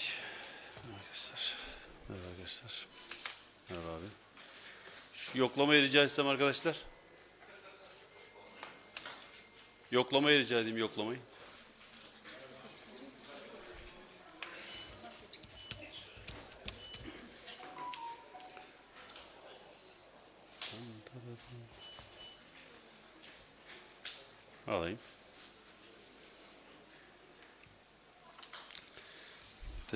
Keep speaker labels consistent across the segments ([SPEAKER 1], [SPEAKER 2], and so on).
[SPEAKER 1] Ay. Merhaba arkadaşlar. Merhaba arkadaşlar. Merhaba abi. Şu yoklamayı rica etsem arkadaşlar. Yoklamayı rica edeyim yoklamayı.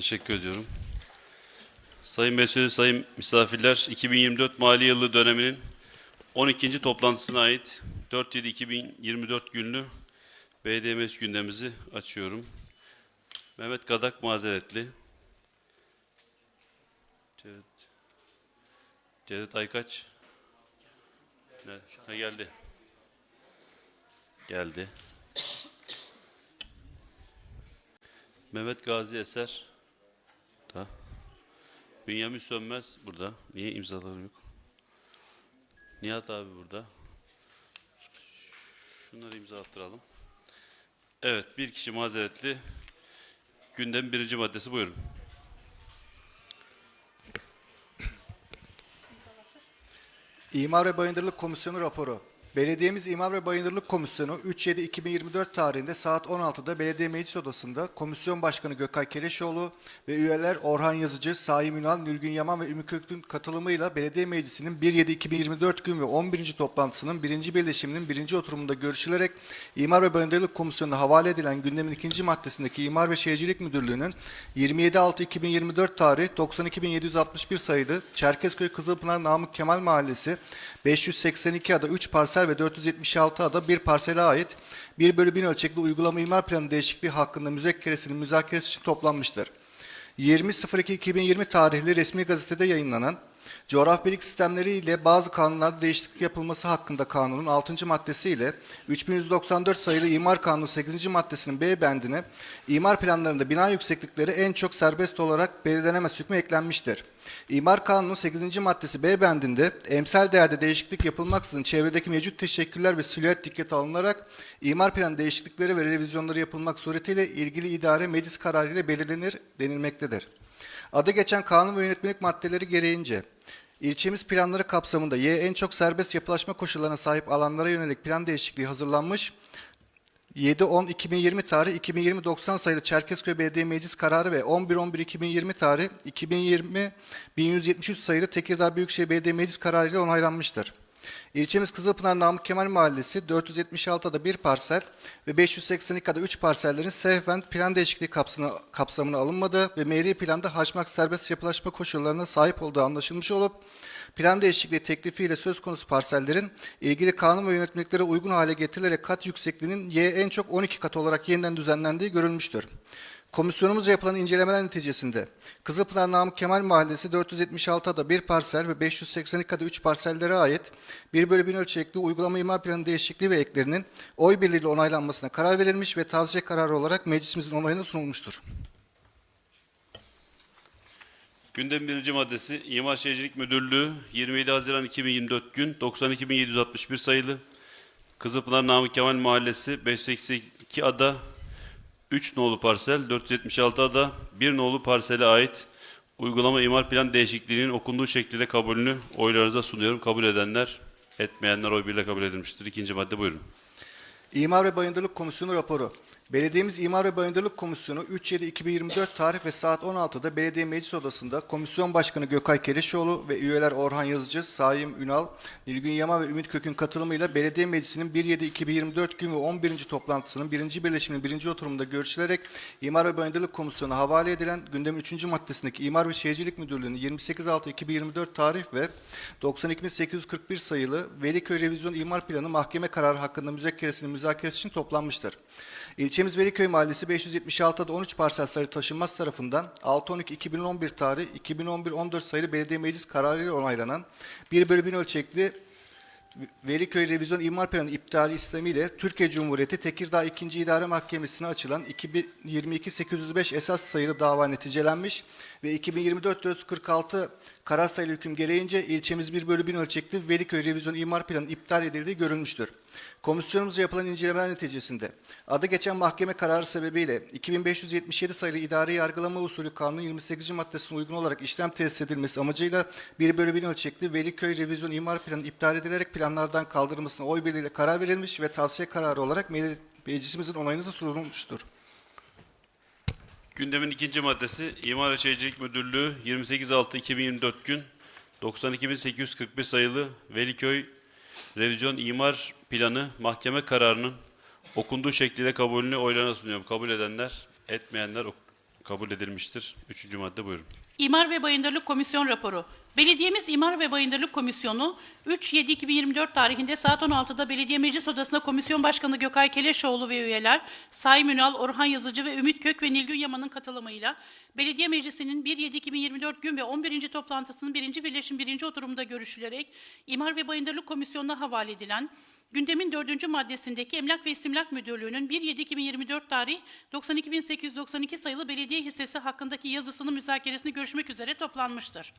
[SPEAKER 1] Teşekkür ediyorum. Sayın Mesut, sayın misafirler, 2024 mali yılı döneminin 12. toplantısına ait 4-7-2024 günlü BDMS gündemimizi açıyorum. Mehmet Gadak mazeretli. Cevdet, Cevdet Aykaç. Ne? Ha, geldi. Geldi. Mehmet Gazi Eser. Da. Bünyamin Sönmez burada. Niye imzaları yok? Nihat abi burada. Şunları imza attıralım. Evet, bir kişi mazeretli. Gündem birinci maddesi buyurun.
[SPEAKER 2] İmar ve Bayındırlık Komisyonu raporu. Belediyemiz İmar ve Bayındırlık Komisyonu 3-7-2024 tarihinde saat 16'da Belediye Meclis Odası'nda Komisyon Başkanı Gökay Kereşoğlu ve üyeler Orhan Yazıcı, Saim Ünal, Nülgün Yaman ve Ümmü Köklü'nün katılımıyla Belediye Meclisi'nin 1-7-2024 gün ve 11. toplantısının 1. birleşiminin 1. oturumunda görüşülerek İmar ve Bayındırlık Komisyonu'na havale edilen gündemin ikinci maddesindeki İmar ve Şehircilik Müdürlüğü'nün 27.6.2024 tarih 92.761 sayılı Çerkezköy Kızılpınar Namık Kemal Mahallesi 582 ada 3 parsel ve 476 ada 1 parsele ait 1 bölü 1000 ölçekli uygulama imar planı değişikliği hakkında müzekkeresinin müzakeresi için toplanmıştır. 20.02.2020 tarihli resmi gazetede yayınlanan Coğrafyalık sistemleri ile bazı kanunlarda değişiklik yapılması hakkında kanunun 6. maddesi ile 3194 sayılı İmar Kanunu 8. maddesinin B bendine imar planlarında bina yükseklikleri en çok serbest olarak belirlenemez hükmü eklenmiştir. İmar Kanunu 8. maddesi B bendinde emsal değerde değişiklik yapılmaksızın çevredeki mevcut teşekküller ve silüet dikkate alınarak imar planı değişiklikleri ve revizyonları yapılmak suretiyle ilgili idare meclis kararıyla belirlenir denilmektedir. Adı geçen kanun ve yönetmelik maddeleri gereğince ilçemiz planları kapsamında Y en çok serbest yapılaşma koşullarına sahip alanlara yönelik plan değişikliği hazırlanmış 7-10-2020 tarih 2020-90 sayılı Çerkezköy Belediye Meclis Kararı ve 11-11-2020 tarih 2020-1173 sayılı Tekirdağ Büyükşehir Belediye Meclis Kararı ile onaylanmıştır. İlçemiz Kızılpınar Namık Kemal Mahallesi 476'da 1 parsel ve 582'da 3 parsellerin sehven plan değişikliği kapsamına, kapsamına alınmadığı ve meyri planda haşmak serbest yapılaşma koşullarına sahip olduğu anlaşılmış olup plan değişikliği teklifiyle söz konusu parsellerin ilgili kanun ve yönetmeliklere uygun hale getirilerek kat yüksekliğinin Y en çok 12 kat olarak yeniden düzenlendiği görülmüştür. Komisyonumuzca yapılan incelemeler neticesinde Kızılpınar Namık Kemal Mahallesi 476 ada 1 parsel ve 582 ada 3 parsellere ait 1 bölü 1000 ölçekli uygulama imar planı değişikliği ve eklerinin oy birliğiyle onaylanmasına karar verilmiş ve tavsiye kararı olarak meclisimizin onayına sunulmuştur.
[SPEAKER 1] Gündem birinci maddesi İmar Şehircilik Müdürlüğü 27 Haziran 2024 gün 92.761 sayılı Kızılpınar Namık Kemal Mahallesi 582 ada 3 nolu parsel 476 ada 1 nolu parsele ait uygulama imar plan değişikliğinin okunduğu şekliyle kabulünü oylarınıza sunuyorum. Kabul edenler, etmeyenler oy birle kabul edilmiştir. İkinci madde buyurun.
[SPEAKER 2] İmar ve Bayındırlık Komisyonu raporu. Belediyemiz İmar ve Bayındırlık Komisyonu 3-7-2024 tarih ve saat 16'da Belediye Meclis Odası'nda Komisyon Başkanı Gökay Kereşoğlu ve üyeler Orhan Yazıcı, Saim Ünal, Nilgün Yama ve Ümit Kök'ün katılımıyla Belediye Meclisi'nin 1-7-2024 gün ve 11. toplantısının 1. birleşiminin 1. oturumunda görüşülerek İmar ve Bayındırlık Komisyonu'na havale edilen gündemin 3. maddesindeki İmar ve Şehircilik Müdürlüğü'nün 28.6.2024 tarih ve 92.841 sayılı Veliköy Revizyon İmar Planı mahkeme kararı hakkında müzekkeresinin müzakeresi için toplanmıştır. İlçemiz Veliköy Mahallesi 576'da 13 parsel sayılı taşınmaz tarafından 6-12-2011 tarih 2011-14 sayılı belediye meclis kararıyla onaylanan 1 bölü 1000 ölçekli Veliköy Revizyon İmar Planı iptali istemiyle Türkiye Cumhuriyeti Tekirdağ 2. İdare Mahkemesi'ne açılan 2022-805 esas sayılı dava neticelenmiş ve 2024-446 karar sayılı hüküm gereğince ilçemiz 1 bölü 1000 ölçekli Veliköy Revizyon İmar Planı iptal edildiği görülmüştür. Komisyonumuzca yapılan incelemeler neticesinde adı geçen mahkeme kararı sebebiyle 2577 sayılı idari yargılama usulü kanunun 28. maddesine uygun olarak işlem tesis edilmesi amacıyla 1 bölü 1000 ölçekli Veliköy Revizyon İmar Planı iptal edilerek planlardan kaldırılmasına oy birliğiyle karar verilmiş ve tavsiye kararı olarak meclis- meclisimizin onayına da sunulmuştur.
[SPEAKER 1] Gündemin ikinci maddesi İmar ve Şehircilik Müdürlüğü 28.6.2024 gün 92.841 sayılı Veliköy Revizyon İmar Planı mahkeme kararının okunduğu şekliyle kabulünü oylarına sunuyorum. Kabul edenler, etmeyenler kabul edilmiştir. Üçüncü madde buyurun.
[SPEAKER 3] İmar ve Bayındırlık Komisyon raporu. Belediyemiz İmar ve Bayındırlık Komisyonu 3-7-2024 tarihinde saat 16'da Belediye Meclis Odası'nda Komisyon Başkanı Gökay Keleşoğlu ve üyeler Say Münal, Orhan Yazıcı ve Ümit Kök ve Nilgün Yaman'ın katılımıyla Belediye Meclisi'nin 1-7-2024 gün ve 11. toplantısının 1. birleşim 1. oturumunda görüşülerek İmar ve Bayındırlık Komisyonu'na havale edilen Gündemin dördüncü maddesindeki Emlak ve İstimlak Müdürlüğü'nün 1-7-2024 tarih 92.892 sayılı belediye hissesi hakkındaki yazısının müzakeresini görüşmek üzere toplanmıştır.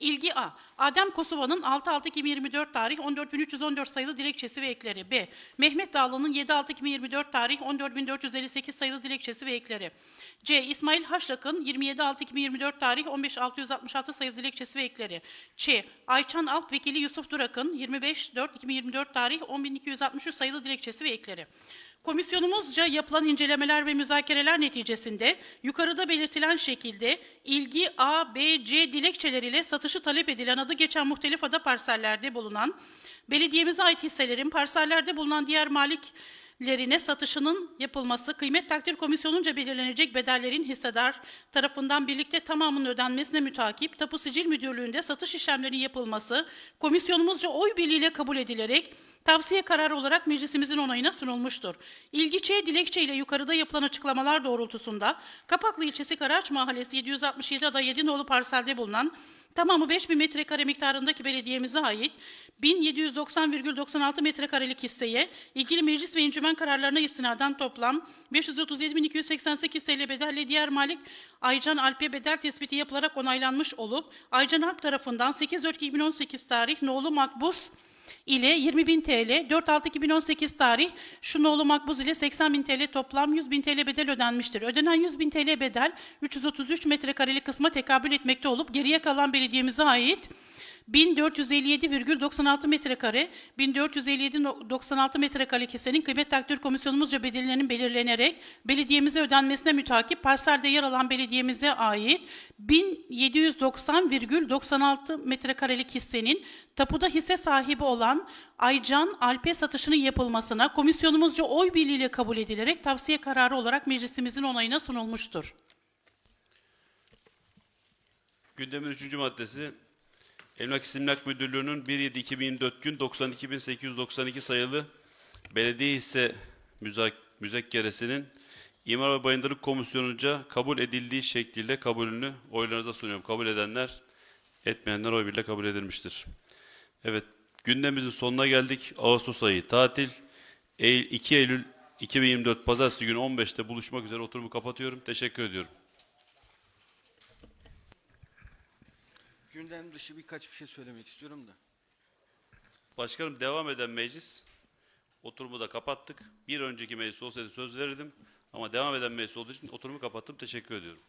[SPEAKER 3] İlgi A. Adem Kosova'nın 6.6.2024 tarih 14.314 sayılı dilekçesi ve ekleri. B. Mehmet Dağlı'nın 7.6.2024 tarih 14.458 sayılı dilekçesi ve ekleri. C. İsmail Haşlak'ın 27.6.2024 tarih 15.666 sayılı dilekçesi ve ekleri. Ç. Ayçan Alp Vekili Yusuf Durak'ın 25.4.2024 tarih 10.263 sayılı dilekçesi ve ekleri. Komisyonumuzca yapılan incelemeler ve müzakereler neticesinde yukarıda belirtilen şekilde ilgi A, B, C dilekçeleriyle satışı talep edilen adı geçen muhtelif ada parsellerde bulunan belediyemize ait hisselerin parsellerde bulunan diğer maliklerine satışının yapılması, kıymet takdir komisyonunca belirlenecek bedellerin hissedar tarafından birlikte tamamının ödenmesine mütakip Tapu Sicil Müdürlüğü'nde satış işlemlerinin yapılması komisyonumuzca oy birliğiyle kabul edilerek tavsiye kararı olarak meclisimizin onayına sunulmuştur. İlgiçe dilekçe ile yukarıda yapılan açıklamalar doğrultusunda Kapaklı ilçesi Karaç Mahallesi 767 ada 7 nolu parselde bulunan tamamı 5000 metrekare miktarındaki belediyemize ait 1790,96 metrekarelik hisseye ilgili meclis ve encümen kararlarına istinaden toplam 537.288 TL bedelle diğer malik Aycan Alp'e bedel tespiti yapılarak onaylanmış olup Aycan Alp tarafından 8.4.2018 tarih Noğlu Makbuz ile 20.000 TL, 4.6.2018 tarih Şunoğlu Makbuz ile 80.000 TL toplam 100.000 TL bedel ödenmiştir. Ödenen 100.000 TL bedel 333 metrekarelik kısma tekabül etmekte olup geriye kalan belediyemize ait 1457,96 metrekare, 1457,96 metrekarelik hissenin kıymet takdir komisyonumuzca bedellerinin belirlenerek belediyemize ödenmesine mütakip parselde yer alan belediyemize ait 1790,96 metrekarelik hissenin tapuda hisse sahibi olan Aycan Alp'e satışının yapılmasına komisyonumuzca oy birliğiyle kabul edilerek tavsiye kararı olarak meclisimizin onayına sunulmuştur.
[SPEAKER 1] Gündemin üçüncü maddesi Emlak İstimlak Müdürlüğü'nün 1.7.2024 gün 92.892 sayılı belediye hisse müzak müzekkeresinin İmar ve Bayındırlık Komisyonu'nca kabul edildiği şekliyle kabulünü oylarınıza sunuyorum. Kabul edenler, etmeyenler oy birliğiyle kabul edilmiştir. Evet, gündemimizin sonuna geldik. Ağustos ayı tatil. Eylül, 2 Eylül 2024 Pazartesi günü 15'te buluşmak üzere oturumu kapatıyorum. Teşekkür ediyorum.
[SPEAKER 4] Gündem dışı birkaç bir şey söylemek istiyorum da.
[SPEAKER 1] Başkanım devam eden meclis oturumu da kapattık. Bir önceki meclis olsaydı söz verirdim ama devam eden meclis olduğu için oturumu kapattım. Teşekkür ediyorum.